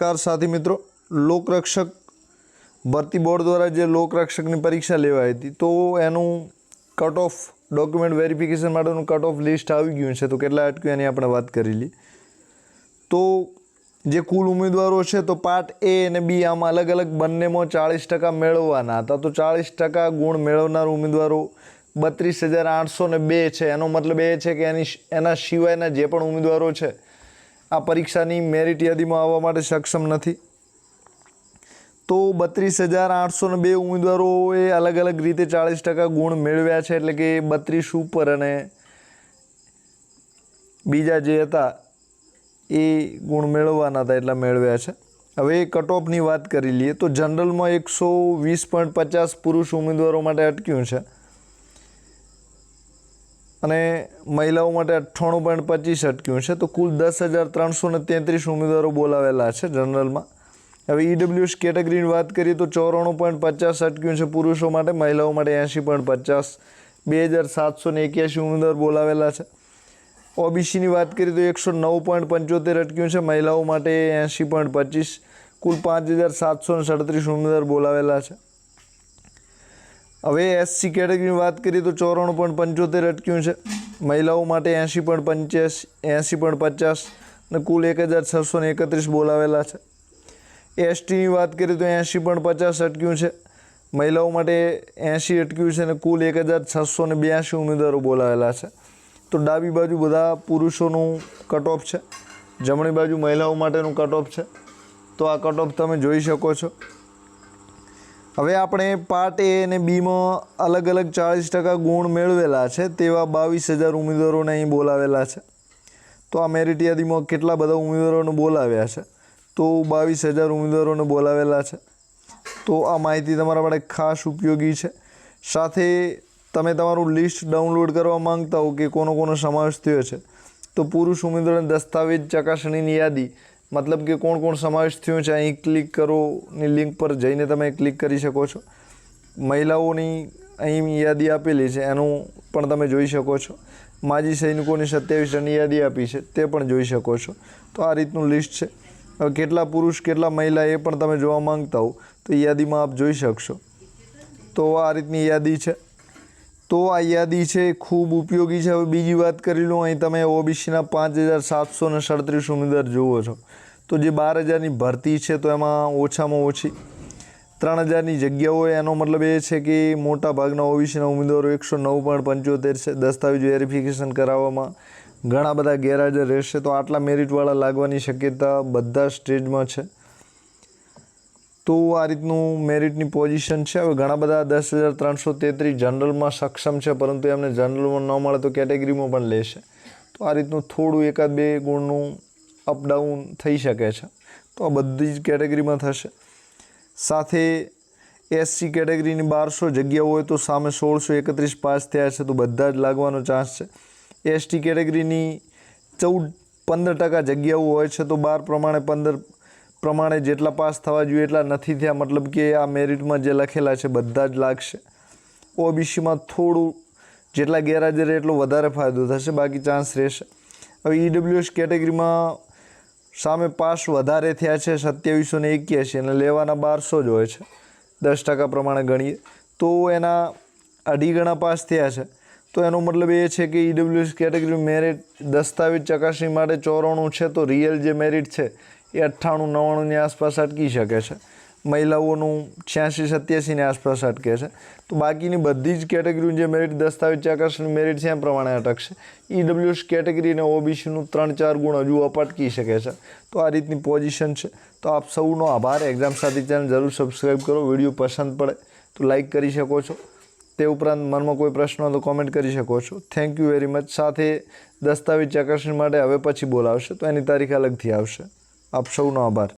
Car સાથી મિત્રો. લોકરક્ષક ભરતી બોર્ડ દ્વારા જે લોકરક્ષકની પરીક્ષા લેવાઈ હતી, તો એનું કટ ઓફ ડોક્યુમેન્ટ વેરિફિકેશન માટેનું કટ ઓફ લિસ્ટ આવી ગયું છે. તો કેટલા અટક્યું એની આપણે વાત કરી લઈએ. તો જે કુલ ઉમેદવારો છે, તો પાર્ટ એ અને બી આમાં અલગ અલગ બંનેમાં ચાળીસ ટકા મેળવવાના હતા. તો ચાળીસ ટકા ગુણ મેળવનાર ઉમેદવારો બત્રીસ હજાર આઠસો ને બે છે. એનો મતલબ એ છે કે એની એના સિવાયના જે પણ ઉમેદવારો છે આ પરીક્ષાની મેરિટ યાદીમાં આવવા માટે સક્ષમ નથી. તો બત્રીસ હજાર આઠસો ને બે ઉમેદવારોએ અલગ અલગ રીતે ચાળીસ ટકા ગુણ મેળવ્યા છે, એટલે કે બત્રીસ ઉપર અને બીજા જે હતા એ ગુણ મેળવવાના હતા એટલા મેળવ્યા છે. હવે કટ ઓફની વાત કરી લઈએ તો જનરલમાં એકસો વીસ પોઈન્ટ પચાસ પુરુષ ઉમેદવારો માટે અટક્યું છે. અને મહિલાઓ માટે અઠ્ઠાણું પોઈન્ટ પચીસ અટક્યું છે. તો કુલ દસ હજાર ત્રણસો ને તેત્રીસ ઉમેદવારો બોલાવેલા છે જનરલમાં. હવે ઈડબ્લ્યુએસ કેટેગરીની વાત કરીએ તો ચોરાણું પોઈન્ટ પચાસ અટક્યું છે પુરુષો માટે, મહિલાઓ માટે એંશી પોઈન્ટ પચાસ. બે હજાર સાતસો ને એક્યાસી ઉમેદવાર બોલાવેલા છે. ઓબીસીની વાત કરીએ તો એકસો નવ પોઈન્ટ પંચોતેર અટક્યું છે, મહિલાઓ માટે એંશી પોઈન્ટ પચીસ. કુલ પાંચ હજાર સાતસો ને સડત્રીસ ઉમેદવાર બોલાવેલા છે. હવે એસસી કેટેગરીની વાત કરીએ તો ચોરાણું પોઈન્ટ પંચોતેર અટક્યું છે. મહિલાઓ માટે એંશી પોઈન્ટ પંચ્યાસ, એંશી પોઈન્ટ પચાસ અને કુલ એક હજાર છસો ને એકત્રીસ બોલાવેલા છે. એસટીની વાત કરીએ તો એંશી પોઈન્ટ પચાસ અટક્યું છે. મહિલાઓ માટે એંશી અટક્યું છે અને કુલ એક હજાર છસો ને બ્યાસી ઉમેદવારો બોલાવેલા છે. તો ડાબી બાજુ બધા પુરુષોનું કટ ઓફ છે. જમણી બાજુ મહિલાઓ માટેનું કટ ઓફ છે. તો આ કટ ઓફ તમે જોઈ શકો છો. હવે આપણે પાર્ટ એ અને બીમાં અલગ અલગ ચાળીસ ટકા ગુણ મેળવેલા છે, તેવા બાવીસ હજાર ઉમેદવારોને અહીં બોલાવેલા છે. તો આ મેરિટ યાદીમાં કેટલા બધા ઉમેદવારોને બોલાવ્યા છે? તો બાવીસ હજાર ઉમેદવારોને બોલાવેલા છે. તો આ માહિતી તમારા માટે ખાસ ઉપયોગી છે. સાથે તમે તમારું લિસ્ટ ડાઉનલોડ કરવા માંગતા હો કે કોનો કોનો સમાવેશ થયો છે, તો પુરુષ ઉમેદવારોની દસ્તાવેજ ચકાસણીની યાદી મતલબ કે કોણ કોણ સમાવેશ થયો છે, અહીં ક્લિક કરોની લિંક પર જઈને તમે ક્લિક કરી શકો છો. મહિલાઓની અહીં યાદી આપેલી છે, એનું પણ તમે જોઈ શકો છો. માજી સૈનિકોની સત્યાવીસ રનની યાદી આપી છે, તે પણ જોઈ શકો છો. તો આ રીતનું લિસ્ટ છે. હવે કેટલા પુરુષ, કેટલા મહિલા, એ પણ તમે જોવા માંગતા હો, તો યાદીમાં આપ જોઈ શકશો. તો આ રીતની યાદી છે. તો આ યાદી છે ખૂબ ઉપયોગી છે. હવે બીજી વાત કરી લઉં. અહીં તમે ઓબીસીના પાંચ હજાર સાતસો ને સડત્રીસ ઉમેદવાર જુઓ છો. તો જે બાર હજારની ભરતી છે તો એમાં ઓછામાં ઓછી ત્રણ હજારની જગ્યાઓ એનો મતલબ એ છે કે મોટા ભાગના ઓબીસીના ઉમેદવારો એકસો નવ પોઈન્ટ પંચોતેર છે. દસ્તાવેજ વેરિફિકેશન કરાવવામાં ઘણા બધા ગેરહાજર રહેશે. તો આટલા મેરિટવાળા લાગવાની શક્યતા બધા સ્ટેજમાં છે. તો આ રીતનું મેરિટની પોઝિશન છે. હવે ઘણા બધા દસ હજાર ત્રણસો તેત્રીસ જનરલમાં સક્ષમ છે, પરંતુ એમને જનરલમાં ન મળે તો કેટેગરીમાં પણ લેશે. તો આ રીતનું થોડું એકાદ બે ગુણનું અપડાઉન થઈ શકે છે. તો આ બધી જ કેટેગરીમાં થશે. સાથે એસસી કેટેગરીની બારસો જગ્યાઓ હોય તો સામે સોળસો એકત્રીસ પાસ થયા છે, તો બધા જ લાગવાનો ચાન્સ છે. એસટી કેટેગરીની ચૌદ પંદર ટકા જગ્યાઓ હોય છે, તો બાર પ્રમાણે પંદર પ્રમાણે જેટલા પાસ થવા જોઈએ એટલા નથી થયા, મતલબ કે આ મેરિટમાં જે લખેલા છે બધા જ લાગશે. ઓબીસીમાં થોડું જેટલા ગેરહાજર રહે એટલો વધારે ફાયદો થશે, બાકી ચાન્સ રહેશે. હવે ઈડબ્લ્યુએસ કેટેગરીમાં સામે પાસ વધારે થયા છે, સત્યાવીસો ને એક્યાસી, અને લેવાના બારસો જ હોય છે, દસ ટકા પ્રમાણે ગણીએ. તો એના અઢી ગણા પાસ થયા છે. તો એનો મતલબ એ છે કે ઈડબ્લ્યુએસ કેટેગરી મેરિટ દસ્તાવેજ ચકાસણી માટે ચોરાણું છે, તો રિયલ જે મેરિટ છે એ અઠ્ઠાણું નવ્વાણુંની આસપાસ અટકી શકે છે. મહિલાઓનું છ્યાસી સત્યાસીની આસપાસ અટકે છે. તો બાકીની બધી જ કેટેગરીનું જે મેરિટ દસ્તાવેજ ચકાસણી મેરિટ છે એ પ્રમાણે અટકશે. ઈડબ્લ્યુએસ કેટેગરી અને ઓબીસીનું ત્રણ ચાર ગુણ હજુ અપટકી શકે છે. તો આ રીતની પોઝિશન છે. તો આપ સૌનો આભાર. એક્ઝામ સાથી ચેનલ જરૂર સબસ્ક્રાઈબ કરો. વીડિયો પસંદ પડે તો લાઈક કરી શકો છો. તે ઉપરાંત મનમાં કોઈ પ્રશ્ન હોય તો કોમેન્ટ કરી શકો છો. થેન્ક યુ વેરી મચ સાથે દસ્તાવેજ ચકાસણી માટે હવે પછી બોલાવશે. તો એની તારીખ અલગથી આવશે. આપ સૌનો આભાર.